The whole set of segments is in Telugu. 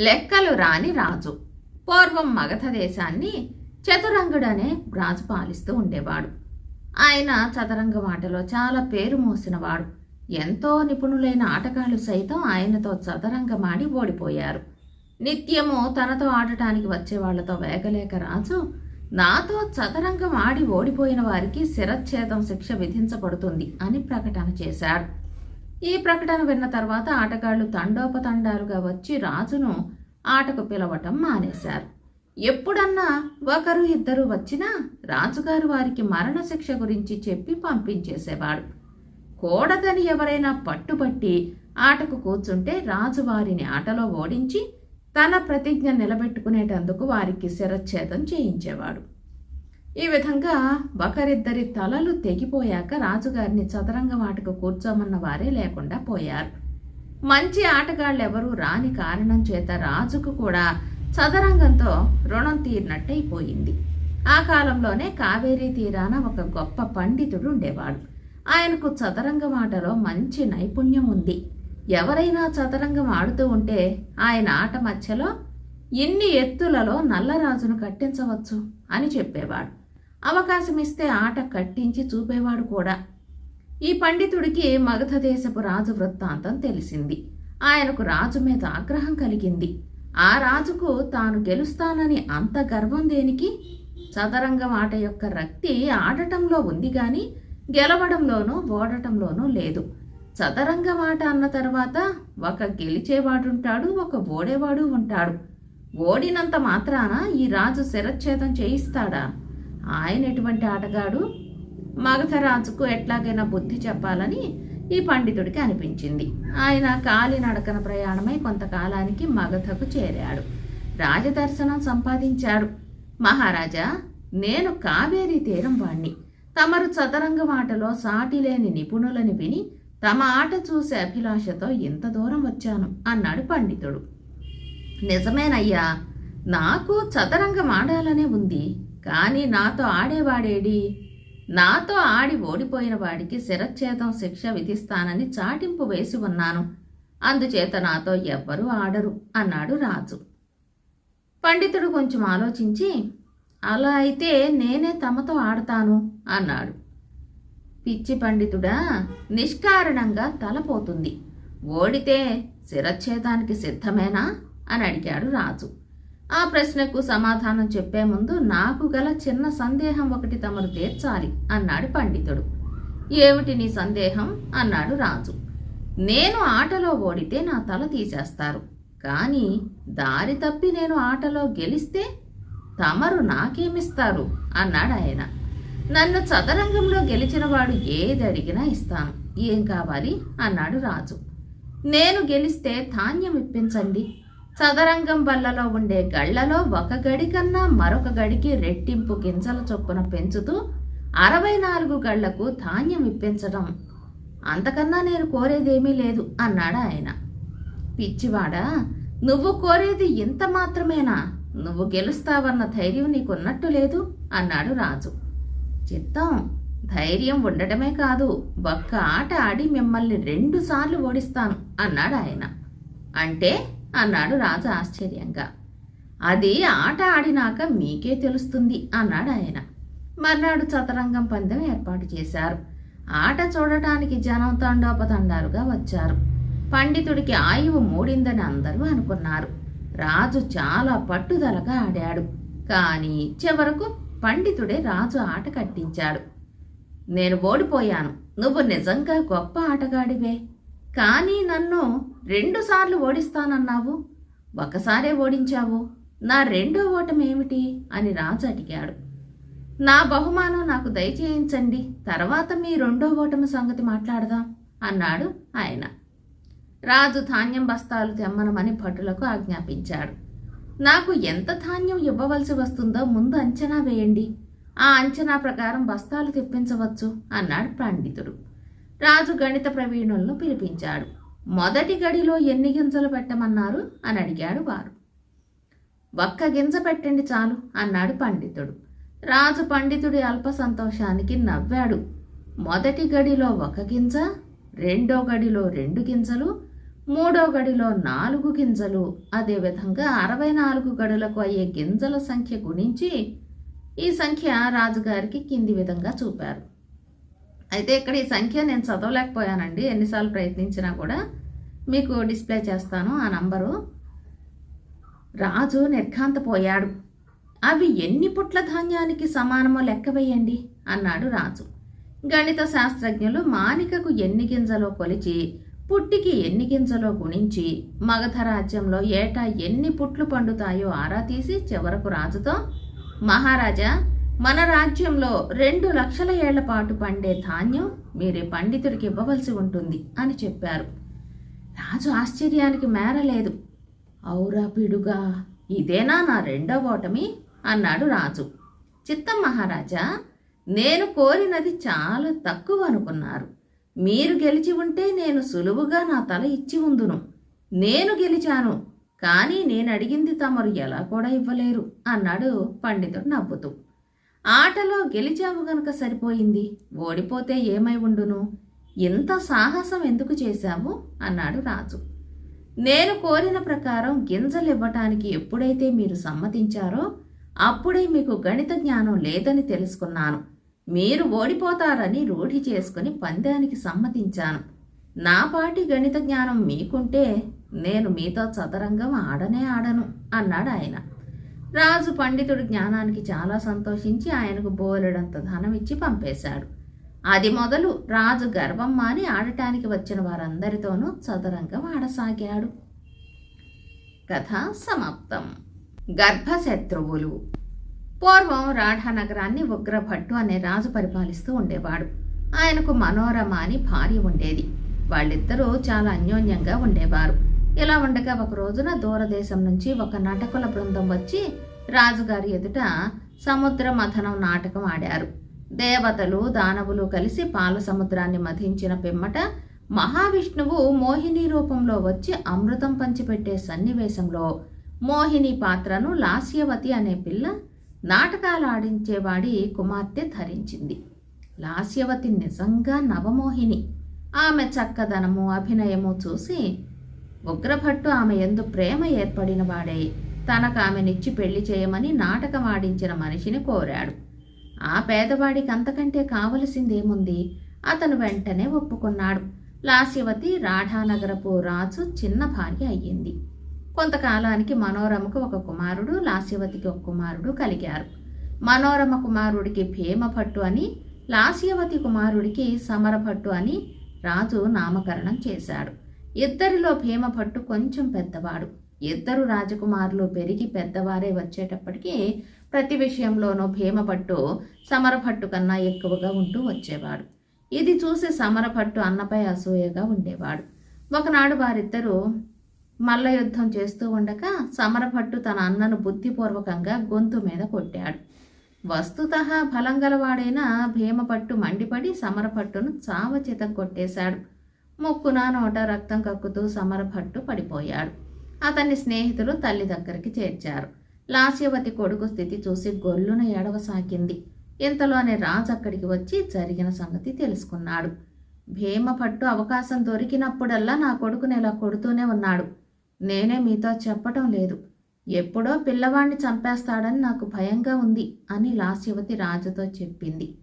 లెక్కలు రాని రాజు. పూర్వం మగధ దేశాన్ని చతురంగుడనే రాజు పాలిస్తూ ఉండేవాడు. ఆయన చదరంగ ఆటలో చాలా పేరు మోసినవాడు. ఎంతో నిపుణులైన ఆటగాళ్ళు సైతం ఆయనతో చదరంగమాడి ఓడిపోయారు. నిత్యము తనతో ఆడటానికి వచ్చేవాళ్ళతో వేగలేక రాజు నాతో చదరంగం ఆడి ఓడిపోయిన వారికి శిరచ్ఛేదం శిక్ష విధించబడుతుంది అని ప్రకటన చేశాడు. ఈ ప్రకటన విన్న తర్వాత ఆటగాళ్ళు తండోపతండాలుగా వచ్చి రాజును ఆటకు పిలవటం మానేశారు. ఎప్పుడన్నా ఒకరు ఇద్దరు వచ్చినా రాజుగారు వారికి మరణశిక్ష గురించి చెప్పి పంపించేసేవాడు. కూడదని ఎవరైనా పట్టుబట్టి ఆటకు కూర్చుంటే రాజు వారిని ఆటలో ఓడించి తన ప్రతిజ్ఞ నిలబెట్టుకునేటందుకు వారికి శిరచ్ఛేదం చేయించేవాడు. ఈ విధంగా ఒకరిద్దరి తలలు తెగిపోయాక రాజుగారిని చదరంగం ఆటకు కూర్చోమన్న వారే లేకుండా పోయారు. మంచి ఆటగాళ్ళెవరూ రాని కారణం చేత రాజుకు కూడా చదరంగంతో రుణం తీరినట్టయిపోయింది. ఆ కాలంలోనే కావేరీ తీరాన ఒక గొప్ప పండితుడు ఉండేవాడు. ఆయనకు చదరంగం ఆటలో మంచి నైపుణ్యం ఉంది. ఎవరైనా చదరంగం ఆడుతూ ఉంటే ఆయన ఆట మధ్యలో ఇన్ని ఎత్తులలో నల్లరాజును కట్టించవచ్చు అని చెప్పేవాడు. అవకాశం ఇస్తే ఆట కట్టించి చూపేవాడు కూడా. ఈ పండితుడికి మగధ దేశపు రాజు వృత్తాంతం తెలిసింది. ఆయనకు రాజు మీద ఆగ్రహం కలిగింది. ఆ రాజుకు తాను గెలుస్తానని అంత గర్వం దేనికి? చదరంగం ఆట యొక్క రక్తి ఆడటంలో ఉంది గాని గెలవడంలోనూ ఓడటంలోనూ లేదు. చదరంగం ఆట అన్న తర్వాత ఒక గెలిచేవాడుంటాడు ఒక ఓడేవాడు ఉంటాడు. ఓడినంత మాత్రాన ఈ రాజు శిరచ్ఛేదం చేయిస్తాడా? ఆయన ఎటువంటి ఆటగాడు మగధరాజుకు ఎట్లాగైనా బుద్ధి చెప్పాలని ఈ పండితుడికి అనిపించింది. ఆయన కాలినడకన ప్రయాణమై కొంతకాలానికి మగధకు చేరాడు. రాజదర్శనం సంపాదించాడు. మహారాజా నేను కావేరీ తీరం వాణ్ణి. తమరు చదరంగం ఆటలో సాటిలేని నిపుణులని విని తమ ఆట చూసే అభిలాషతో ఇంత దూరం వచ్చాను అన్నాడు పండితుడు. నిజమేనయ్యా నాకు చదరంగం ఆడాలనే ఉంది. కానీ నాతో ఆడేవాడేడి? నాతో ఆడి ఓడిపోయిన వాడికి శిరచ్ఛేదం శిక్ష విధిస్తానని చాటింపు వేసి ఉన్నాను. అందుచేత నాతో ఎవ్వరూ ఆడరు అన్నాడు రాజు. పండితుడు కొంచెం ఆలోచించి అలా అయితే నేనే తమతో ఆడతాను అన్నాడు. పిచ్చి పండితుడా నిష్కారణంగా తలపోతుంది ఓడితే శిరచ్ఛేదానికి సిద్ధమేనా? అని అడిగాడు రాజు. ఆ ప్రశ్నకు సమాధానం చెప్పే ముందు నాకు గల చిన్న సందేహం ఒకటి తమరు తీర్చాలి అన్నాడు పండితుడు. ఏమిటి నీ సందేహం? అన్నాడు రాజు. నేను ఆటలో ఓడితే నా తల తీసేస్తారు. కానీ దారి తప్పి నేను ఆటలో గెలిస్తే తమరు నాకేమిస్తారు? అన్నాడు ఆయన. నన్ను చదరంగంలో గెలిచినవాడు ఏది అడిగినా ఇస్తాను. ఏం కావాలి? అన్నాడు రాజు. నేను గెలిస్తే ధాన్యం ఇప్పించండి. సదరంగం బల్లలో ఉండే గళ్ళలో ఒక గడి కన్నా మరొక గడికి రెట్టింపు గింజల చొప్పున పెంచుతూ అరవై నాలుగు గళ్ళకు ధాన్యం ఇప్పించడం అంతకన్నా నేను కోరేదేమీ లేదు అన్నాడు ఆయన. పిచ్చివాడా నువ్వు కోరేది ఇంత మాత్రమేనా? నువ్వు గెలుస్తావన్న ధైర్యం నీకున్నట్టు లేదు అన్నాడు రాజు. చిత్తం ధైర్యం ఉండటమే కాదు ఒక్క ఆట ఆడి మిమ్మల్ని రెండుసార్లు ఓడిస్తాను అన్నాడు ఆయన. అంటే అన్నాడు రాజు ఆశ్చర్యంగా. అది ఆట ఆడినాక మీకే తెలుస్తుంది అన్నాడు ఆయన. మర్నాడు చదరంగం పందెం ఏర్పాటు చేశారు. ఆట చూడటానికి జనం తండోపతండాలుగా వచ్చారు. పండితుడికి ఆయువు మూడిందని అందరూ అనుకున్నారు. రాజు చాలా పట్టుదలగా ఆడాడు. కానీ చివరకు పండితుడే రాజు ఆట కట్టించాడు. నేను ఓడిపోయాను. నువ్వు నిజంగా గొప్ప ఆటగాడివే. కానీ నన్ను రెండుసార్లు ఓడిస్తానన్నావు. ఒకసారే ఓడించావు. నా రెండో ఓటమి ఏమిటి? అని రాజు అడిగాడు. నా బహుమానం నాకు దయచేయించండి. తర్వాత మీ రెండో ఓటమి సంగతి మాట్లాడదాం అన్నాడు ఆయన. రాజు ధాన్యం బస్తాలు తెమ్మనమని భటులకు ఆజ్ఞాపించాడు. నాకు ఎంత ధాన్యం ఇవ్వవలసి వస్తుందో ముందు అంచనా వేయండి. ఆ అంచనా ప్రకారం బస్తాలు తెప్పించవచ్చు అన్నాడు పండితుడు. రాజు గణిత ప్రవీణులను పిలిపించాడు. మొదటి గడిలో ఎన్ని గింజలు పెట్టమన్నారు? అని అడిగాడు వారు. ఒక్క గింజ పెట్టండి చాలు అన్నాడు పండితుడు. రాజు పండితుడి అల్ప సంతోషానికి నవ్వాడు. మొదటి గడిలో ఒక గింజ రెండో గడిలో రెండు గింజలు మూడో గడిలో నాలుగు గింజలు అదేవిధంగా అరవై నాలుగు గడులకు అయ్యే గింజల సంఖ్య గుణించి ఈ సంఖ్య రాజుగారికి కింది విధంగా చూపారు. అయితే ఇక్కడ ఈ సంఖ్య నేను చదవలేకపోయానండి. ఎన్నిసార్లు ప్రయత్నించినా కూడా మీకు డిస్ప్లే చేస్తాను. ఆ నంబరు రాజు నిర్ఘాంతపోయాడు. అవి ఎన్ని పుట్ల ధాన్యానికి సమానమో లెక్క వేయండి అన్నాడు రాజు. గణిత శాస్త్రజ్ఞులు మానికకు ఎన్ని గింజలో కొలిచి పుట్టికి ఎన్ని గింజలో గుణించి మగధ రాజ్యంలో ఏటా ఎన్ని పుట్లు పండుతాయో ఆరా తీసి చివరకు రాజుతో మహారాజా మన రాజ్యంలో రెండు లక్షల ఏళ్ళ పాటు పండే ధాన్యం మీరే పండితుడికి ఇవ్వవలసి ఉంటుంది అని చెప్పారు. రాజు ఆశ్చర్యానికి మేరలేదు. ఔరా పిడుగా ఇదేనా నా రెండో ఓటమి? అన్నాడు రాజు. చిత్తం మహారాజా నేను కోరినది చాలా తక్కువ అనుకున్నారు. మీరు గెలిచి ఉంటే నేను సులువుగా నా తల ఇచ్చి ఉందును. నేను గెలిచాను కానీ నేను అడిగింది తమరు ఎలా కూడా ఇవ్వలేరు అన్నాడు పండితుడు నవ్వుతూ. ఆటలో గెలిచావు గనుక సరిపోయింది. ఓడిపోతే ఏమై ఉండును? ఇంత సాహసం ఎందుకు చేశావు? అన్నాడు రాజు. నేను కోరిన ప్రకారం గింజలు ఇవ్వటానికి ఎప్పుడైతే మీరు సమ్మతించారో అప్పుడే మీకు గణిత జ్ఞానం లేదని తెలుసుకున్నాను. మీరు ఓడిపోతారని రూఢి చేసుకుని పందానికి సమ్మతించాను. నాపాటి గణిత జ్ఞానం మీకుంటే నేను మీతో చదరంగం ఆడనే ఆడను అన్నాడు ఆయన. రాజు పండితుడు జ్ఞానానికి చాలా సంతోషించి ఆయనకు బోలెడంత ధనం ఇచ్చి పంపేశాడు. అది మొదలు రాజు గర్వం మాని ఆడటానికి వచ్చిన వారందరితోనూ చదరంగం ఆడసాగాడు. కథ సమాప్తం. గర్భశత్రువులు. పూర్వం రాఢా నగరాన్ని ఉగ్రభట్టు అనే రాజు పరిపాలిస్తూ ఉండేవాడు. ఆయనకు మనోరమ అని భార్య ఉండేది. వాళ్ళిద్దరూ చాలా అన్యోన్యంగా ఉండేవారు. ఇలా ఉండగా ఒక రోజున దూరదేశం నుంచి ఒక నటకుల బృందం వచ్చి రాజుగారి ఎదుట సముద్ర మథనం నాటకం ఆడారు. దేవతలు దానవులు కలిసి పాల సముద్రాన్ని మధించిన పిమ్మట మహావిష్ణువు మోహిని రూపంలో వచ్చి అమృతం పంచిపెట్టే సన్నివేశంలో మోహిని పాత్రను లాస్యవతి అనే పిల్ల నాటకాలు ఆడించేవాడి కుమార్తె ధరించింది. లాస్యవతి నిజంగా నవమోహిని. ఆమె చక్కదనము అభినయము చూసి ఉగ్రభట్టు ఆమె ఎందు ప్రేమ ఏర్పడిన వాడై. తనకు ఆమెనిచ్చి పెళ్ళి చేయమని నాటకం ఆడించిన మనిషిని కోరాడు. ఆ పేదవాడికి అంతకంటే కావలసిందేముంది? అతను వెంటనే ఒప్పుకున్నాడు. లాస్యవతి రాఢానగరపు రాజు చిన్న భార్య అయ్యింది. కొంతకాలానికి మనోరమకు ఒక కుమారుడు లాస్యవతికి ఒక కుమారుడు కలిగారు. మనోరమ కుమారుడికి భీమభట్టు అని లాస్యవతి కుమారుడికి సమరభట్టు అని రాజు నామకరణం చేశాడు. ఇద్దరిలో భీమభట్టు కొంచెం పెద్దవాడు. ఇద్దరు రాజకుమారులు పెరిగి పెద్దవారే వచ్చేటప్పటికీ ప్రతి విషయంలోనూ భీమభట్టు సమరభట్టు కన్నా ఎక్కువగా ఉంటూ వచ్చేవాడు. ఇది చూసి సమరభట్టు అన్నపై అసూయగా ఉండేవాడు. ఒకనాడు వారిద్దరూ మల్ల యుద్ధం చేస్తూ ఉండగా సమరభట్టు తన అన్నను బుద్ధిపూర్వకంగా గొంతు మీద కొట్టాడు. వస్తుత బలం గలవాడైన భీమపట్టు మండిపడి సమరభట్టును చావచితం కొట్టేశాడు. ముక్కున నోట రక్తం కక్కుతూ సమరభట్టు పడిపోయాడు. అతన్ని స్నేహితులు తల్లి దగ్గరికి చేర్చారు. లాస్యవతి కొడుకు స్థితి చూసి గొల్లున ఏడవసాగింది. ఇంతలోనే రాజు అక్కడికి వచ్చి జరిగిన సంగతి తెలుసుకున్నాడు. భీమపట్టు అవకాశం దొరికినప్పుడల్లా నా కొడుకుని ఇలా కొడుతూనే ఉన్నాడు. నేనే మీతో చెప్పటం లేదు. ఎప్పుడో పిల్లవాణ్ణి చంపేస్తాడని నాకు భయంగా ఉంది అని లాస్యవతి రాజుతో చెప్పింది.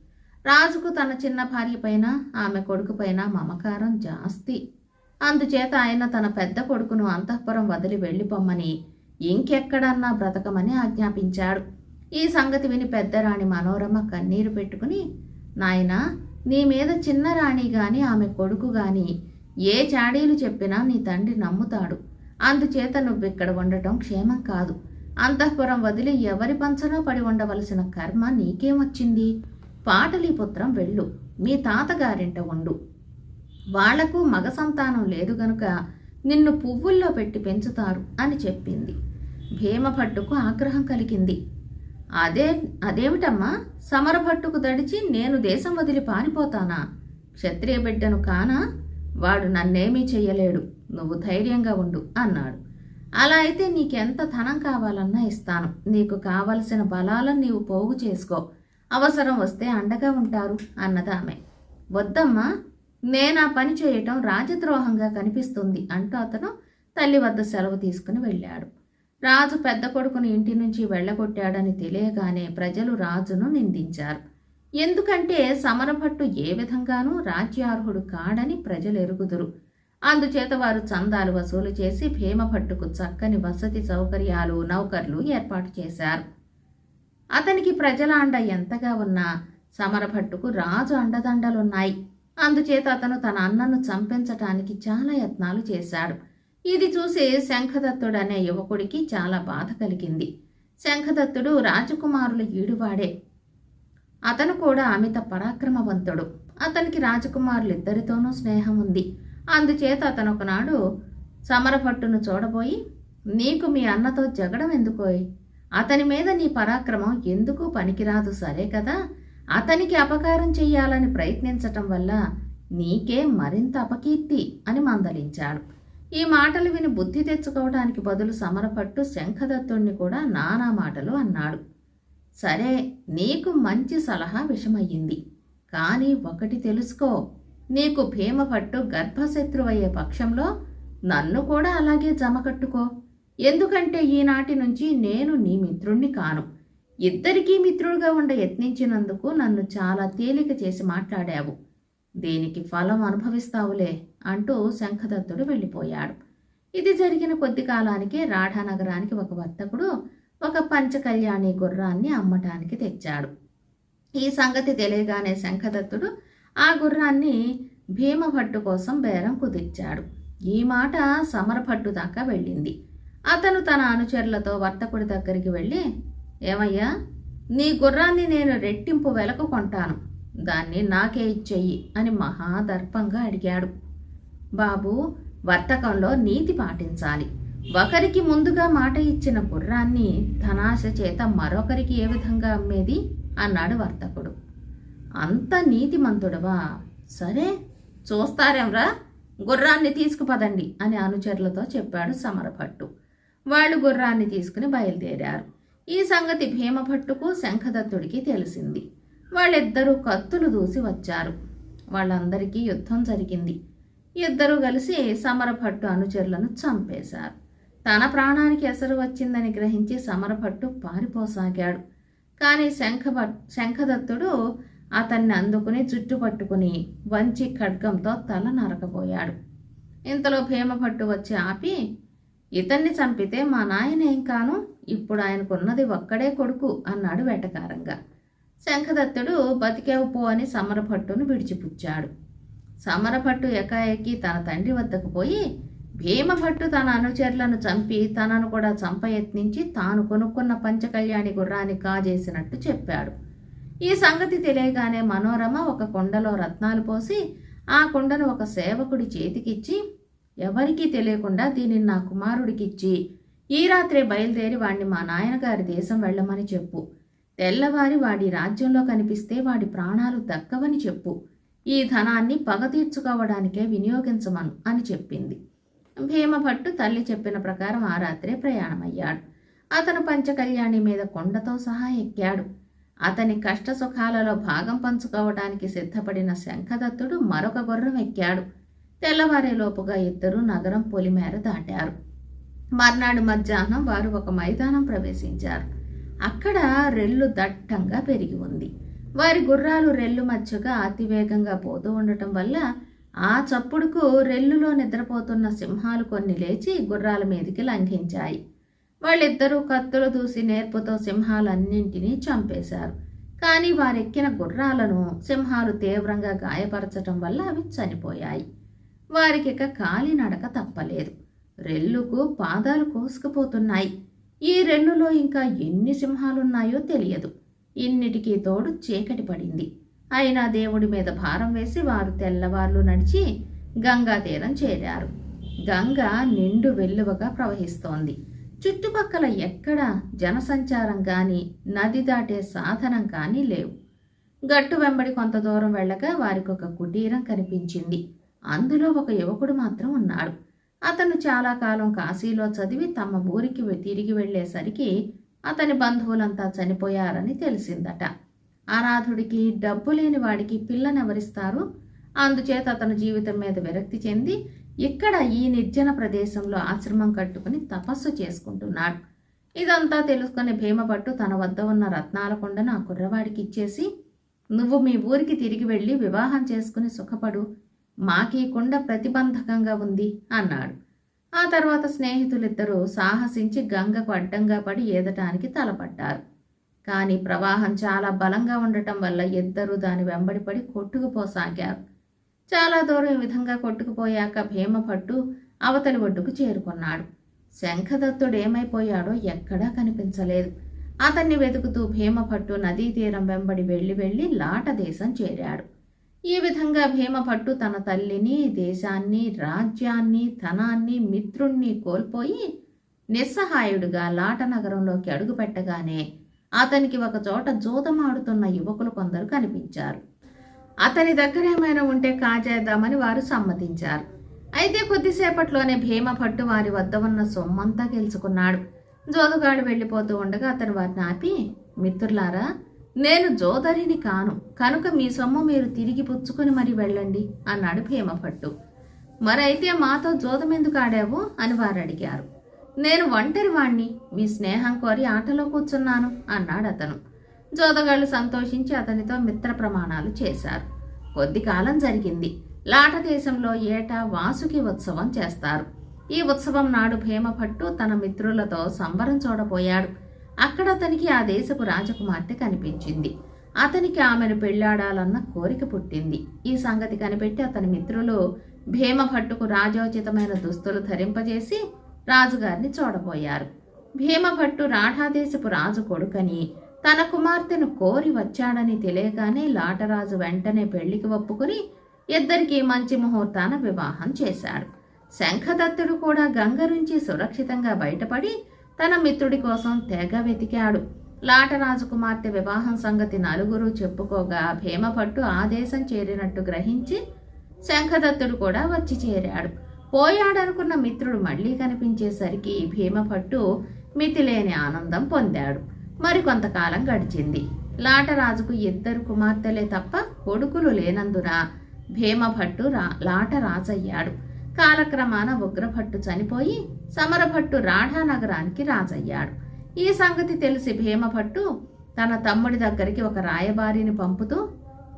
రాజుకు తన చిన్న భార్య పైన ఆమె కొడుకు పైన మమకారం జాస్తి. అందుచేత ఆయన తన పెద్ద కొడుకును అంతఃపురం వదిలి వెళ్ళిపోమ్మని ఇంకెక్కడన్నా బ్రతకమని ఆజ్ఞాపించాడు. ఈ సంగతి విని పెద్దరాణి మనోరమ కన్నీరు పెట్టుకుని నాయనా నీ మీద చిన్న రాణి గాని ఆమె కొడుకు గాని ఏ చాడీలు చెప్పినా నీ తండ్రి నమ్ముతాడు. అందుచేత నువ్విక్కడ ఉండటం క్షేమం కాదు. అంతఃపురం వదిలి ఎవరి పంచనో పడి ఉండవలసిన కర్మ నీకేమొచ్చింది పాటలీపుత్రం వెళ్ళు. మీ తాతగారింట ఉండు. వాళ్ళకు మగ సంతానం లేదు గనుక నిన్ను పువ్వుల్లో పెట్టి పెంచుతారు అని చెప్పింది. భీమభట్టుకు ఆగ్రహం కలిగింది. అదే అదేమిటమ్మా? సమరభట్టుకు దడిచి నేను దేశం వదిలి పారిపోతానా? క్షత్రియ బిడ్డను కానా? వాడు నన్నేమీ చెయ్యలేడు. నువ్వు ధైర్యంగా ఉండు అన్నాడు. అలా అయితే నీకెంత ధనం కావాలన్నా ఇస్తాను. నీకు కావలసిన బలాలను నీవు పోగు చేసుకో. అవసరం వస్తే అండగా ఉంటారు అన్నదామె వద్దమ్మా నేను ఆ పని చేయటం రాజద్రోహంగా కనిపిస్తుంది అంటూ అతను తల్లి వద్ద సెలవు తీసుకుని వెళ్ళాడు. రాజు పెద్ద కొడుకుని ఇంటి నుంచి వెళ్ళగొట్టాడని తెలియగానే ప్రజలు రాజును నిందించారు. ఎందుకంటే సమరభట్టు ఏ విధంగానూ రాజ్యార్హుడు కాడని ప్రజలు ఎరుగుదురు. అందుచేత వారు చందాలు వసూలు చేసి భీమభట్టుకు చక్కని వసతి సౌకర్యాలు నౌకర్లు ఏర్పాటు చేశారు. అతనికి ప్రజల అండ ఎంతగా ఉన్నా సమరభట్టుకు రాజు అండదండలున్నాయి. అందుచేత అతను తన అన్నను చంపించటానికి చాలా యత్నాలు చేశాడు. ఇది చూసి శంఖదత్తుడు అనే యువకుడికి చాలా బాధ కలిగింది. శంఖదత్తుడు రాజకుమారుల ఈడువాడే. అతను కూడా అమిత పరాక్రమవంతుడు. అతనికి రాజకుమారులిద్దరితోనూ స్నేహం ఉంది. అందుచేత అతను ఒకనాడు సమరభట్టును చూడబోయి నీకు మీ అన్నతో జగడం ఎందుకోయ్? అతని మీద నీ పరాక్రమం ఎందుకు పనికిరాదు సరే కదా? అతనికి అపకారం చెయ్యాలని ప్రయత్నించటం వల్ల నీకే మరింత అపకీర్తి అని మందలించాడు. ఈ మాటలు విని బుద్ధి తెచ్చుకోవడానికి బదులు సమరపట్టు శంఖదత్తుణ్ణి కూడా నానా మాటలు అన్నాడు. సరే నీకు మంచి సలహా విషమయ్యింది. కానీ ఒకటి తెలుసుకో నీకు భీమపట్టు గర్భశత్రువయ్యే పక్షంలో నన్ను కూడా అలాగే జమకట్టుకో. ఎందుకంటే ఈనాటి నుంచి నేను నీ మిత్రుణ్ణి కాను. ఇద్దరికీ మిత్రుడుగా ఉండ యత్నించినందుకు నన్ను చాలా తేలిక చేసి మాట్లాడావు. దీనికి ఫలం అనుభవిస్తావులే అంటూ శంఖదత్తుడు వెళ్ళిపోయాడు. ఇది జరిగిన కొద్ది కాలానికి రాఢానగరానికి ఒక వర్తకుడు ఒక పంచకళ్యాణి గుర్రాన్ని అమ్మటానికి తెచ్చాడు. ఈ సంగతి తెలియగానే శంఖదత్తుడు ఆ గుర్రాన్ని భీమభట్టు కోసం బేరం కుదిర్చాడు. ఈ మాట సమరభట్టు దాకా వెళ్ళింది. అతను తన అనుచరులతో వర్తకుడి దగ్గరికి వెళ్ళి ఏమయ్యా నీ గుర్రాన్ని నేను రెట్టింపు వెలకు కొంటాను. దాన్ని నాకే ఇచ్చేయి అని మహాదర్పంగా అడిగాడు. బాబు వర్తకంలో నీతి పాటించాలి. ఒకరికి ముందుగా మాట ఇచ్చిన గుర్రాన్ని ధనాశ చేత మరొకరికి ఏ విధంగా అమ్మేది? అన్నాడు వర్తకుడు. అంత నీతిమంతుడవా? సరే చూస్తారేమ్రా. గుర్రాన్ని తీసుకుపదండి అని అనుచరులతో చెప్పాడు సమరభట్టు. వాళ్ళు గుర్రాన్ని తీసుకుని బయలుదేరారు. ఈ సంగతి భీమభట్టుకు శంఖదత్తుడికి తెలిసింది. వాళ్ళిద్దరూ కత్తులు దూసి వచ్చారు. వాళ్ళందరికీ యుద్ధం జరిగింది. ఇద్దరూ కలిసి సమరభట్టు అనుచరులను చంపేశారు. తన ప్రాణానికి ఎసరు వచ్చిందని గ్రహించి సమరభట్టు పారిపోసాగాడు. కానీ శంఖభ శంఖదత్తుడు అతన్ని అందుకుని చుట్టుపట్టుకుని వంచి ఖడ్గంతో తల నరకపోయాడు ఇంతలో భీమభట్టు వచ్చి ఆపి ఇతన్ని చంపితే మా నాయన ఏం కాను? ఇప్పుడు ఆయనకున్నది ఒక్కడే కొడుకు అన్నాడు వెటకారంగా. శంఖదత్తుడు బతికేవు పో అని సమరభట్టును విడిచిపుచ్చాడు. సమరభట్టు ఎకాయకి తన తండ్రి వద్దకు పోయి భీమభట్టు తన అనుచరులను చంపి తనను కూడా చంపయత్నించి తాను కొనుక్కున్న పంచకళ్యాణి గుర్రాన్ని కాజేసినట్టు చెప్పాడు. ఈ సంగతి తెలియగానే మనోరమ ఒక కుండలో రత్నాలు పోసి ఆ కుండను ఒక సేవకుడి చేతికిచ్చి ఎవరికీ తెలియకుండా దీనిని నా కుమారుడికిచ్చి ఈ రాత్రే బయలుదేరి వాణ్ణి మా నాయనగారి దేశం వెళ్ళమని చెప్పు. తెల్లవారి వాడి రాజ్యంలో కనిపిస్తే వాడి ప్రాణాలు దక్కవని చెప్పు. ఈ ధనాన్ని పగ తీర్చుకోవడానికే వినియోగించమను అని చెప్పింది. భీమభట్టు తల్లి చెప్పిన ప్రకారం ఆ రాత్రే ప్రయాణమయ్యాడు. అతను పంచకళ్యాణి మీద కొండతో సహా ఎక్కాడు. అతని కష్ట సుఖాలలో భాగం పంచుకోవడానికి సిద్ధపడిన శంఖదత్తుడు మరొక గుర్రం ఎక్కాడు. తెల్లవారేలోపుగా ఇద్దరు నగరం పొలిమేర దాటారు. మర్నాడు మధ్యాహ్నం వారు ఒక మైదానం ప్రవేశించారు. అక్కడ రెల్లు దట్టంగా పెరిగి ఉంది. వారి గుర్రాలు రెల్లు మధ్యగా అతివేగంగా పోతూ ఉండటం వల్ల ఆ చప్పుడుకు రెల్లులో నిద్రపోతున్న సింహాలు కొన్ని లేచి గుర్రాల మీదకి లంఘించాయి. వాళ్ళిద్దరూ కత్తులు దూసి నేర్పుతో సింహాలన్నింటినీ చంపేశారు. కానీ వారెక్కిన గుర్రాలను సింహాలు తీవ్రంగా గాయపరచటం వల్ల అవి చనిపోయాయి. వారికిక కాలినడక తప్పలేదు. రెల్లుకు పాదాలు కోసుకుపోతున్నాయి. ఈ రెల్లులో ఇంకా ఎన్ని సింహాలున్నాయో తెలియదు. ఇన్నిటికీ తోడు చీకటి పడింది. అయినా దేవుడి మీద భారం వేసి వారు తెల్లవార్లు నడిచి గంగా తీరం చేరారు. గంగ నిండు వెల్లువగా ప్రవహిస్తోంది. చుట్టుపక్కల ఎక్కడ జనసంచారం కానీ నది దాటే సాధనం కానీ లేవు. గట్టు వెంబడి కొంత దూరం వెళ్ళగా వారికి ఒక కుటీరం కనిపించింది. అందులో ఒక యువకుడు మాత్రం ఉన్నాడు. అతను చాలా కాలం కాశీలో చదివి తమ ఊరికి తిరిగి వెళ్ళేసరికి అతని బంధువులంతా చనిపోయారని తెలిసిందట. అనాథుడికి డబ్బు లేని వాడికి పిల్లనెవరిస్తారు? అందుచేత అతను జీవితం మీద విరక్తి చెంది ఇక్కడ ఈ నిర్జన ప్రదేశంలో ఆశ్రమం కట్టుకుని తపస్సు చేసుకుంటున్నాడు. ఇదంతా తెలుసుకుని భీమపట్టు తన వద్ద ఉన్న రత్నాల కొండను ఆ కుర్రవాడికి ఇచ్చేసి నువ్వు మీ ఊరికి తిరిగి వెళ్ళి వివాహం చేసుకుని సుఖపడు. మాకీ కుండ ప్రతిబంధకంగా ఉంది అన్నాడు. ఆ తర్వాత స్నేహితులిద్దరూ సాహసించి గంగకు అడ్డంగా పడి ఈదటానికి తలపడ్డారు. కానీ ప్రవాహం చాలా బలంగా ఉండటం వల్ల ఇద్దరూ దాని వెంబడిపడి కొట్టుకుపోసాగారు. చాలా దూరం ఈ విధంగా కొట్టుకుపోయాక భీమపట్టు అవతలి ఒడ్డుకు చేరుకున్నాడు. శంఖదత్తుడు ఏమైపోయాడో ఎక్కడా కనిపించలేదు. అతన్ని వెతుకుతూ భీమపట్టు నదీ తీరం వెంబడి వెళ్ళి వెళ్ళి లాట దేశం చేరాడు. ఈ విధంగా భీమపట్టు తన తల్లిని దేశాన్ని రాజ్యాన్ని ధనాన్ని మిత్రుణ్ణి కోల్పోయి నిస్సహాయుడుగా లాట నగరంలోకి అడుగుపెట్టగానే అతనికి ఒక చోట జూదమాడుతున్న యువకులు కొందరు కనిపించారు. అతని దగ్గర ఏమైనా ఉంటే కాజేద్దామని వారు సమ్మతించారు. అయితే కొద్దిసేపట్లోనే భీమభట్టు వారి వద్ద ఉన్న సొమ్మంతా గెలుచుకున్నాడు. జోదుగాడు వెళ్ళిపోతూ ఉండగా అతను వారిని ఆపి మిత్రులారా నేను జోదరిని కాను కనుక మీ సొమ్ము మీరు తిరిగి పుచ్చుకొని మరి వెళ్ళండి అన్నాడు భీమభట్టు. మరైతే మాతో జోదమెందుకు ఆడావు అని వారు అడిగారు నేను ఒంటరి వాణ్ణి మీ స్నేహం కోరి ఆటలో కూర్చున్నాను అన్నాడు అతను. జోదగాళ్ళు సంతోషించి అతనితో మిత్ర ప్రమాణాలు చేశారు. కొద్ది కాలం జరిగింది. లాట దేశంలో ఏటా వాసుకి ఉత్సవం చేస్తారు. ఈ ఉత్సవం నాడు భీమభట్టు తన మిత్రులతో సంబరం చూడబోయాడు. అక్కడ అతనికి ఆ దేశపు రాజకుమార్తె కనిపించింది. అతనికి ఆమెను పెళ్ళాడాలన్న కోరిక పుట్టింది. ఈ సంగతి కనిపెట్టి అతని మిత్రులు భీమభట్టుకు రాజోచితమైన దుస్తులు ధరింపజేసి రాజుగారిని చూడబోయారు. భీమభట్టు రాఢాదేశపు రాజు కొడుకని తన కుమార్తెను కోరి వచ్చాడని తెలియగానే లాటరాజు వెంటనే పెళ్ళికి ఒప్పుకుని ఇద్దరికీ మంచి ముహూర్తాన వివాహం చేశాడు. శంఖదత్తుడు కూడా గంగ నుంచి సురక్షితంగా బయటపడి తన మిత్రుడి కోసం తెగ వెతికాడు. లాటరాజు కుమార్తె వివాహం సంగతి నలుగురు చెప్పుకోగా భీమపట్టు ఆ దేశం చేరినట్టు గ్రహించి శంఖదత్తుడు కూడా వచ్చి చేరాడు. పోయాడనుకున్న మిత్రుడు మళ్ళీ కనిపించేసరికి భీమపట్టు మితిలేని ఆనందం పొందాడు. మరి కొంతకాలం గడిచింది. లాటరాజుకు ఇద్దరు కుమార్తెలే తప్ప కొడుకులు లేనందున భీమభట్టు రా లాట రాజయ్యాడు. కాలక్రమాన ఉగ్రభట్టు చనిపోయి సమరభట్టు రాఢా నగరానికి రాజయ్యాడు. ఈ సంగతి తెలిసి భీమభట్టు తన తమ్ముడి దగ్గరికి ఒక రాయబారిని పంపుతూ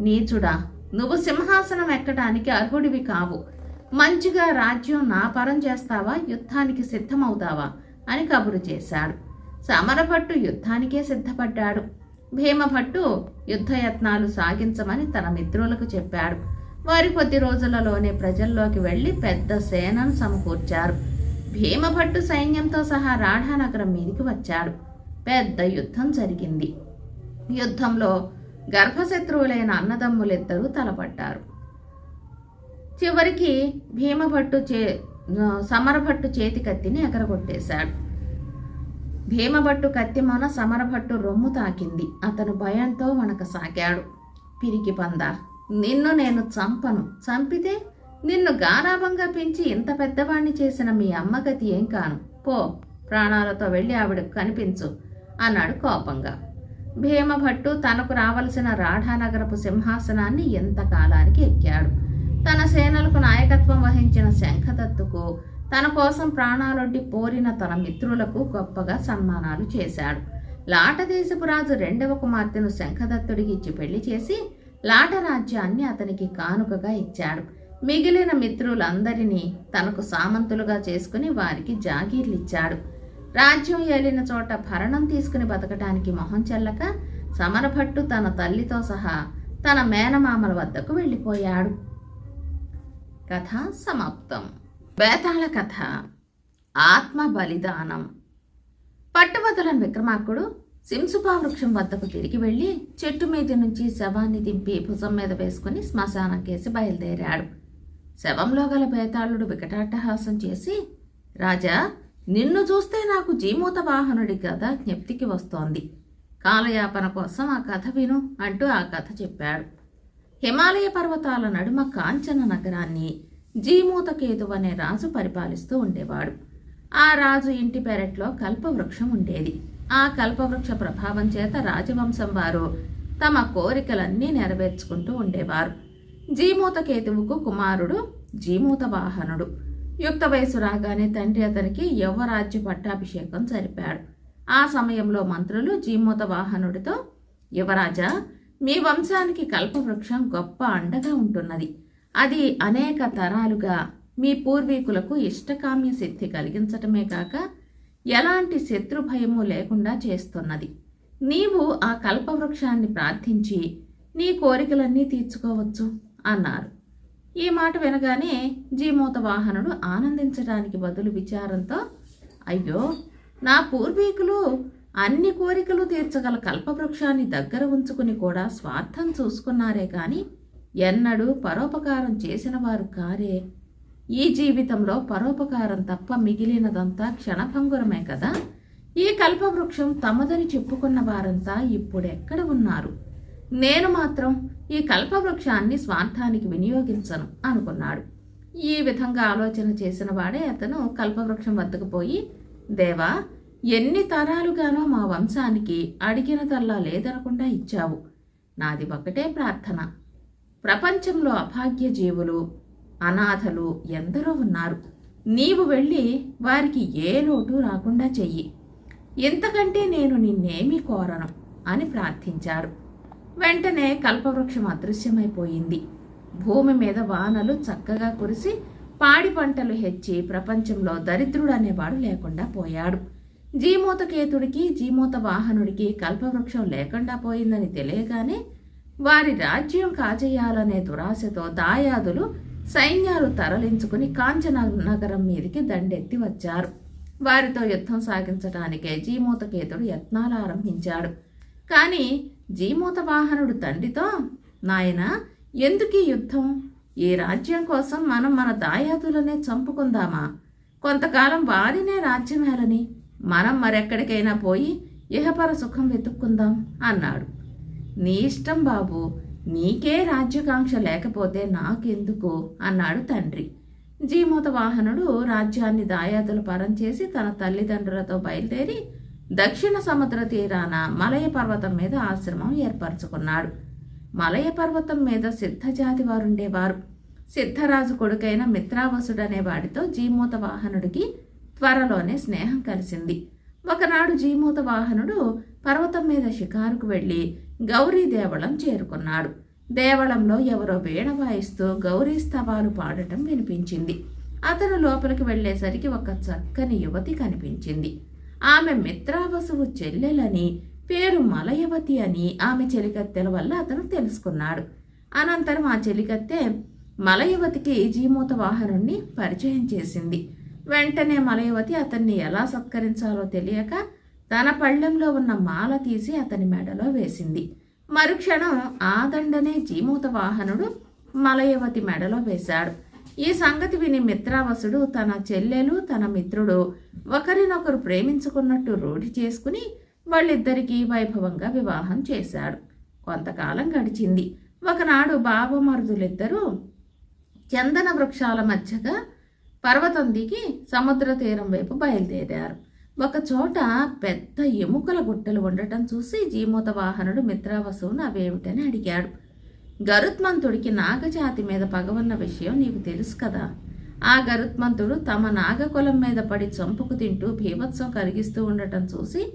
నీచుడా నువ్వు సింహాసనం ఎక్కడానికి అర్హుడివి కావు. మంచిగా రాజ్యం నా పరం చేస్తావా? యుద్ధానికి సిద్ధమవుతావా? అని కబురు చేశాడు. సమరభట్టు యుద్ధానికే సిద్ధపడ్డాడు. భీమభట్టు యుద్ధయత్నాలు సాగించమని తన మిత్రులకు చెప్పాడు. వారి కొద్ది రోజులలోనే ప్రజల్లోకి వెళ్ళి పెద్ద సేనను సమకూర్చారు. భీమభట్టు సైన్యంతో సహా రాఢానగరం మీదికి వచ్చాడు. పెద్ద యుద్ధం జరిగింది. యుద్ధంలో గర్భశత్రువులైన అన్నదమ్ములిద్దరూ తలపడ్డారు. చివరికి భీమభట్టు చే సమరభట్టు చేతి కత్తిని ఎగరగొట్టేశాడు. భీమభట్టు కత్తి మొన సమరభట్టు రొమ్ము తాకింది. అతను భయంతో వణకసాగాడు. పిరికి పంద నిన్ను నేను చంపను. చంపితే నిన్ను గారాభంగా పెంచి ఇంత పెద్దవాణ్ణి చేసిన మీ అమ్మగతి ఏం కాను. పో ప్రాణాలతో వెళ్ళి ఆవిడకు కనిపించు అన్నాడు కోపంగా. భీమభట్టు తనకు రావలసిన రాఢానగరపు సింహాసనాన్ని ఎంతకాలానికి ఎక్కాడు. తన సేనలకు నాయకత్వం వహించిన శంఖదత్తుకు తన కోసం ప్రాణాలొడ్డి పోరిన తన మిత్రులకు గొప్పగా సన్మానాలు చేశాడు. లాటదేశపు రాజు రెండవ కుమార్తెను శంఖదత్తుడికి ఇచ్చి పెళ్ళి చేసి లాట రాజ్యాన్ని అతనికి కానుకగా ఇచ్చాడు. మిగిలిన మిత్రులందరినీ తనకు సామంతులుగా చేసుకుని వారికి జాగీర్లిచ్చాడు. రాజ్యం ఏలిన చోట భరణం తీసుకుని బతకటానికి మొహం చెల్లక సమరభట్టు తన తల్లితో సహా తన మేనమామల వద్దకు వెళ్ళిపోయాడు. కథ సమాప్తం. బేతాళ కథ. ఆత్మ బలిదానం. పట్టువదలని విక్రమార్కుడు సింసుపా వృక్షం వద్దకు తిరిగి వెళ్ళి చెట్టు మీద నుంచి శవాన్ని దింపి భుజం మీద వేసుకుని శ్మశానం కేసి బయలుదేరాడు. శవంలో గల బేతాళుడు వికటాట్టహాసం చేసి రాజా నిన్ను చూస్తే నాకు జీమూత వాహనుడి కథ జ్ఞప్తికి వస్తోంది. కాలయాపన కోసం ఆ కథ విను అంటూ ఆ కథ చెప్పాడు. హిమాలయ పర్వతాల నడుమ కాంచన నగరాన్ని జీమూతకేతు అనే రాజు పరిపాలిస్తూ ఉండేవాడు. ఆ రాజు ఇంటి పెరట్లో కల్పవృక్షం ఉండేది. ఆ కల్పవృక్ష ప్రభావం చేత రాజవంశం వారు తమ కోరికలన్నీ నెరవేర్చుకుంటూ ఉండేవారు. జీమూత కేతువుకు కుమారుడు జీమూత వాహనుడు యుక్త వయసు రాగానే తండ్రి అతనికి యవ్వరాజ్య పట్టాభిషేకం జరిపాడు. ఆ సమయంలో మంత్రులు జీమూత వాహనుడితో యువరాజా మీ వంశానికి కల్పవృక్షం గొప్ప అండగా ఉంటున్నది. అది అనేక తరాలుగా మీ పూర్వీకులకు ఇష్టకామ్య సిద్ధి కలిగించటమే కాక ఎలాంటి శత్రు భయము లేకుండా చేస్తున్నది. నీవు ఆ కల్పవృక్షాన్ని ప్రార్థించి నీ కోరికలన్నీ తీర్చుకోవచ్చు. అన్నారు. ఈ మాట వినగానే జీమూత వాహనుడు ఆనందించడానికి బదులు విచారంతో అయ్యో నా పూర్వీకులు అన్ని కోరికలు తీర్చగల కల్పవృక్షాన్ని దగ్గర ఉంచుకుని కూడా స్వార్థం చూసుకున్నారే కానీ ఎన్నడూ పరోపకారం చేసిన వారు కారే. ఈ జీవితంలో పరోపకారం తప్ప మిగిలినదంతా క్షణభంగురమే కదా? ఈ కల్పవృక్షం తమదని చెప్పుకున్న వారంతా ఇప్పుడెక్కడ ఉన్నారు? నేను మాత్రం ఈ కల్పవృక్షాన్ని స్వార్థానికి వినియోగించను అనుకున్నాడు. ఈ విధంగా ఆలోచన చేసిన వాడే అతను కల్పవృక్షం వద్దకు పోయి దేవా ఎన్ని తరాలుగానో మా వంశానికి అడిగినదల్లా లేదనకుండా ఇచ్చావు. నాది ఒకటే ప్రార్థన. ప్రపంచంలో అభాగ్య జీవులు అనాథలు ఎందరో ఉన్నారు. నీవు వెళ్ళి వారికి ఏ లోటు రాకుండా చెయ్యి. ఇంతకంటే నేను నిన్నేమీ కోరను అని ప్రార్థించాడు. వెంటనే కల్పవృక్షం అదృశ్యమైపోయింది. భూమి మీద వానలు చక్కగా కురిసి పాడి పంటలు హెచ్చి ప్రపంచంలో దరిద్రుడు అనేవాడు లేకుండా పోయాడు. జీమూతకేతుడికి జీమూత వాహనుడికి కల్పవృక్షం లేకుండా పోయిందని తెలియగానే వారి రాజ్యం కాజేయాలనే దురాశతో దాయాదులు సైన్యాలు తరలించుకుని కాంచన నగరం మీదికి దండెత్తి వచ్చారు. వారితో యుద్ధం సాగించడానికే జీమూతకేతుడు యత్నాలు ఆరంభించాడు. కానీ జీమూత వాహనుడు తండ్రితో నాయన ఎందుకీ యుద్ధం? ఈ రాజ్యం కోసం మనం మన దాయాదులనే చంపుకుందామా? కొంతకాలం వారినే రాజ్యమేలని మనం మరెక్కడికైనా పోయి ఇహపర సుఖం వెతుక్కుందాం అన్నాడు. నీ ఇష్టం బాబు నీకే రాజ్యకాంక్ష లేకపోతే నాకెందుకు అన్నాడు తండ్రి. జీమూత వాహనుడు రాజ్యాన్ని దాయాదులు పరం చేసి తన తల్లిదండ్రులతో బయలుదేరి దక్షిణ సముద్ర తీరాన మలయ పర్వతం మీద ఆశ్రమం ఏర్పరచుకున్నాడు. మలయ పర్వతం మీద సిద్ధజాతి వారుండేవారు. సిద్ధరాజు కొడుకైన మిత్రావసుడనే వాడితో జీమూత వాహనుడికి త్వరలోనే స్నేహం కలిసింది. ఒకనాడు జీమూత వాహనుడు పర్వతం మీద షికారుకు వెళ్ళి గౌరీ దేవళం చేరుకున్నాడు. దేవళంలో ఎవరో వీణ వాయిస్తూ గౌరీ స్తవాలు పాడటం వినిపించింది. అతను లోపలికి వెళ్ళేసరికి ఒక చక్కని యువతి కనిపించింది. ఆమె మిత్రావసువు చెల్లెలని పేరు మలయవతి అని ఆమె చెలికత్తెల వల్ల అతను తెలుసుకున్నాడు. అనంతరం ఆ చెలికత్తె మలయవతికి జీమూత వాహనుణ్ణి పరిచయం చేసింది. వెంటనే మలయవతి అతన్ని ఎలా సత్కరించాలో తెలియక తన పళ్ళెంలో ఉన్న మాల తీసి అతని మెడలో వేసింది. మరుక్షణం ఆ దండనే జీమూత వాహనుడు మలయవతి మెడలో వేశాడు. ఈ సంగతి విని మిత్రావసుడు తన చెల్లెలు తన మిత్రుడు ఒకరినొకరు ప్రేమించుకున్నట్టు రూఢి చేసుకుని వాళ్ళిద్దరికీ వైభవంగా వివాహం చేశాడు. కొంతకాలం గడిచింది. ఒకనాడు బావమరుదులిద్దరూ చందన వృక్షాల మధ్యగా పర్వతం దిగి సముద్ర తీరం వైపు బయలుదేరారు. ఒకచోట పెద్ద ఎముకల గుట్టలు ఉండటం చూసి జీమూత వాహనుడు మిత్రావసువును అవేమిటని అడిగాడు. గరుత్మంతుడికి నాగజాతి మీద పగవన్న విషయం నీకు తెలుసు కదా. ఆ గరుత్మంతుడు తమ నాగకులం మీద పడి చంపుకు తింటూ భీభత్సం కలిగిస్తూ ఉండటం చూసి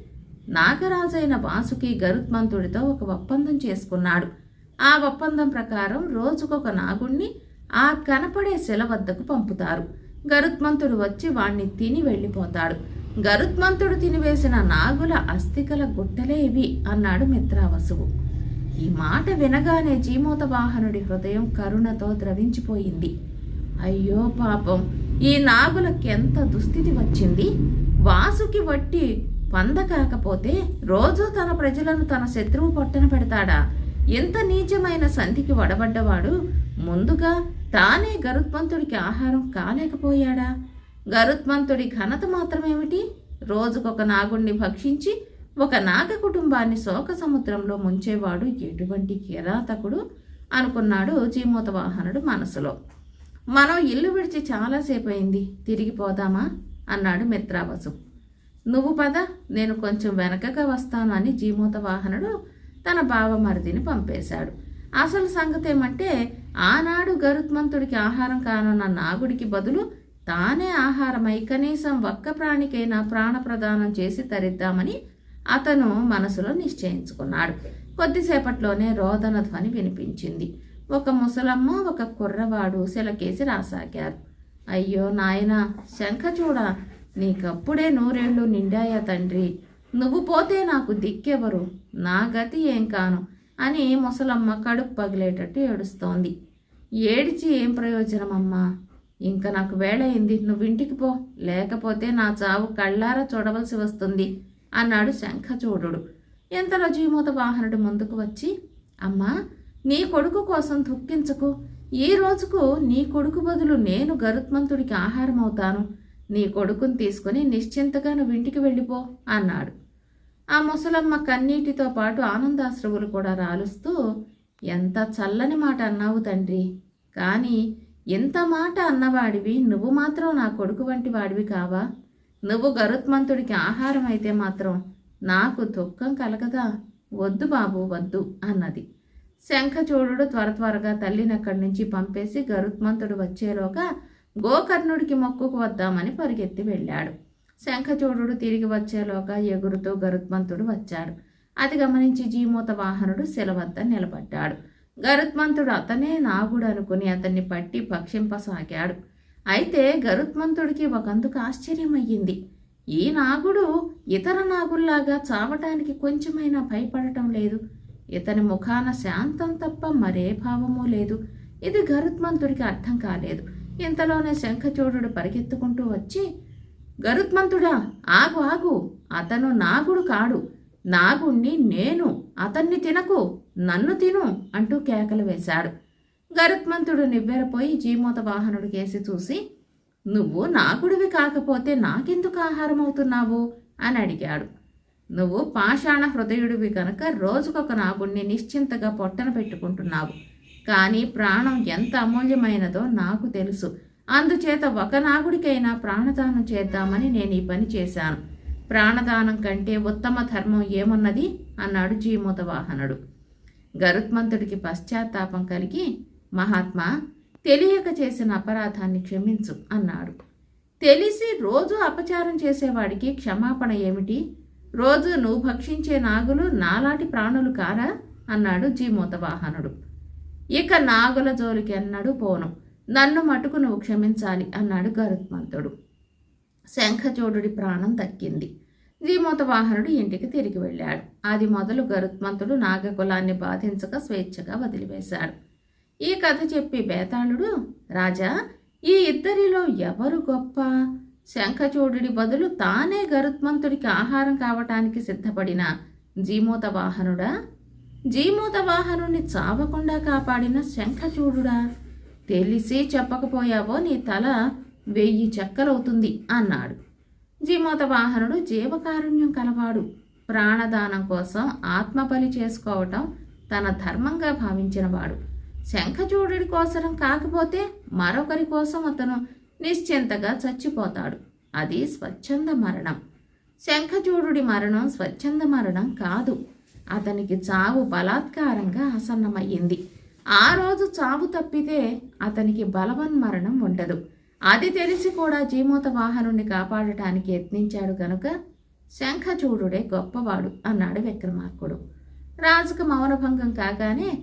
నాగరాజైన వాసుకి గరుత్మంతుడితో ఒక ఒప్పందం చేసుకున్నాడు. ఆ ఒప్పందం ప్రకారం రోజుకొక నాగుణ్ణి ఆ కనపడే శిల వద్దకు పంపుతారు. గరుత్మంతుడు వచ్చి వాణ్ణి తిని వెళ్ళిపోతాడు. గరుత్మంతుడు తినివేసిన నాగుల అస్థికల గుట్టలే ఇవి అన్నాడు మిత్రావసువు. ఈ మాట వినగానే జీమోత వాహనుడి హృదయం కరుణతో ద్రవించిపోయింది. అయ్యో పాపం ఈ నాగులకెంత దుస్థితి వచ్చింది? వాసుకి వట్టి పంద కాకపోతే రోజూ తన ప్రజలను తన శత్రువు పొట్టన పెడతాడా? ఎంత నీచమైన సంధికి వడబడ్డవాడు? ముందుగా తానే గరుత్మంతుడికి ఆహారం కాలేకపోయాడా? గరుత్మంతుడి ఘనత మాత్రమేమిటి? రోజుకొక నాగుణ్ణి భక్షించి ఒక నాగ కుటుంబాన్ని శోక సముద్రంలో ముంచేవాడు ఎటువంటి కిరాతకుడు? అనుకున్నాడు జీమూత వాహనుడు మనసులో. మనం ఇల్లు విడిచి చాలాసేపు అయింది తిరిగిపోదామా అన్నాడు మిత్రావసు. నువ్వు పద నేను కొంచెం వెనకగా వస్తాను అని జీమూత వాహనుడు తన బావమరిదిని పంపేశాడు. అసలు సంగతి ఏమంటే ఆనాడు గరుత్మంతుడికి ఆహారం కానున్న నాగుడికి బదులు తానే ఆహారమై కనీసం ఒక్క ప్రాణికైనా ప్రాణప్రదానం చేసి తరిద్దామని అతను మనసులో నిశ్చయించుకున్నాడు. కొద్దిసేపట్లోనే రోదన ధ్వని వినిపించింది. ఒక ముసలమ్మ ఒక కుర్రవాడు శిలకేసి రాసాగారు. అయ్యో నాయనా శంఖచూడ నీకప్పుడే నూరేళ్ళు నిండాయా తండ్రి. నువ్వు పోతే నాకు దిక్కెవరు? నా గతి ఏం కాను? అని ముసలమ్మ కడుపు పగిలేటట్టు ఏడుస్తోంది. ఏడిచి ఏం ప్రయోజనమమ్మా? ఇంకా నాకు వేళయింది. నువ్వు ఇంటికి పో. లేకపోతే నా చావు కళ్ళారా చూడవలసి వస్తుంది. అన్నాడు శంఖచూడు ఇంతలో జీమూత వాహనుడు ముందుకు వచ్చి అమ్మా నీ కొడుకు కోసం దుఃఖించకు. ఈ రోజుకు నీ కొడుకు బదులు నేను గరుత్మంతుడికి ఆహారం అవుతాను నీ కొడుకుని తీసుకుని నిశ్చింతగా నువ్వు ఇంటికి వెళ్ళిపో అన్నాడు. ఆ ముసలమ్మ కన్నీటితో పాటు ఆనందాశ్రవులు కూడా రాలుస్తూ ఎంత చల్లని మాట అన్నావు తండ్రి. కానీ ఇంత మాట అన్నవాడివి నువ్వు మాత్రం నా కొడుకు వంటి వాడివి కావా? నువ్వు గరుత్మంతుడికి ఆహారం అయితే మాత్రం నాకు దుఃఖం కలగదా? వద్దు బాబు వద్దు అన్నది. శంఖచూడు త్వర త్వరగా తల్లిని అక్కడి నుంచి పంపేసి గరుత్మంతుడు వచ్చేలోగా గోకర్ణుడికి మొక్కుకు వద్దామని పరిగెత్తి వెళ్ళాడు. శంఖచూడు తిరిగి వచ్చేలోగా ఎగురుతూ గరుత్మంతుడు వచ్చాడు. అది గమనించి జీమూత వాహనుడు శిలవద్ద నిలబడ్డాడు. గరుత్మంతుడు అతనే నాగుడు అనుకుని అతన్ని పట్టి భక్షింపసాగాడు. అయితే గరుత్మంతుడికి ఒకందుకు ఆశ్చర్యమయ్యింది. ఈ నాగుడు ఇతర నాగుల్లాగా చావటానికి కొంచెమైనా భయపడటం లేదు. ఇతని ముఖాన శాంతం తప్ప మరే భావమూ లేదు. ఇది గరుత్మంతుడికి అర్థం కాలేదు. ఇంతలోనే శంఖచూడు పరిగెత్తుకుంటూ వచ్చి గరుత్మంతుడా ఆగు ఆగు. అతను నాగుడు కాడు. నాగుణ్ణి నేను. అతన్ని తినకు. నన్ను తిను అంటూ కేకలు వేశాడు. గరుత్మంతుడు నివ్వెరపోయి జీమోత వాహనుడు కేసి చూసి నువ్వు నాగుడివి కాకపోతే నాకెందుకు ఆహారం అవుతున్నావు అని అడిగాడు. నువ్వు పాషాణ హృదయుడివి కనుక రోజుకొక నాగుణ్ణి నిశ్చింతగా పొట్టన పెట్టుకుంటున్నావు. కానీ ప్రాణం ఎంత అమూల్యమైనదో నాకు తెలుసు. అందుచేత ఒక నాగుడికైనా ప్రాణదానం చేద్దామని నేను ఈ పని చేశాను. ప్రాణదానం కంటే ఉత్తమ ధర్మం ఏమున్నది? అన్నాడు జీమూత వాహనుడు. గరుత్మంతుడికి పశ్చాత్తాపం కలిగి మహాత్మా తెలియక చేసిన అపరాధాన్ని క్షమించు అన్నాడు. తెలిసి రోజు అపచారం చేసేవాడికి క్షమాపణ ఏమిటి? రోజు నువ్వు భక్షించే నాగులు నాలాంటి ప్రాణులు కారా? అన్నాడు జీమూత వాహనుడు. ఇక నాగుల జోలికి అన్నాడు పోను. నన్ను మటుకు నువ్వు క్షమించాలి అన్నాడు గరుత్మంతుడు. శంఖచూడుడి ప్రాణం దక్కింది జీమూత వాహనుడు ఇంటికి తిరిగి వెళ్ళాడు. అది మొదలు గరుత్మంతుడు నాగకులాన్ని బాధించక స్వేచ్ఛగా వదిలివేశాడు. ఈ కథ చెప్పి బేతాళుడు రాజా ఈ ఇద్దరిలో ఎవరు గొప్ప? శంఖచూడుడి బదులు తానే గరుత్మంతుడికి ఆహారం కావటానికి సిద్ధపడిన జీమూత వాహనుడా జీమూత వాహనుని చావకుండా కాపాడిన శంఖచూడుడా? తెలిసి చెప్పకపోయావో నీ తల వెయ్యి చెక్కలవుతుంది అన్నాడు. జీమూత వాహనుడు జీవకారుణ్యం కలవాడు. ప్రాణదానం కోసం ఆత్మబలి చేసుకోవటం తన ధర్మంగా భావించినవాడు. శంఖచూడుడి కోసరం కాకపోతే మరొకరి కోసం అతను నిశ్చింతగా చచ్చిపోతాడు. అది స్వచ్ఛంద మరణం. శంఖచూడుడి మరణం స్వచ్ఛంద మరణం కాదు. అతనికి చావు బలాత్కారంగా ఆసన్నమయ్యింది. ఆ రోజు చావు తప్పితే అతనికి బలవన్మరణం ఉండదు. అది తెలిసి కూడా జీమూత వాహనుణ్ణి కాపాడటానికి యత్నించాడు కనుక శంఖచూడుడే గొప్పవాడు అన్నాడు విక్రమార్కుడు. రాజుకు మౌనభంగం కాగానే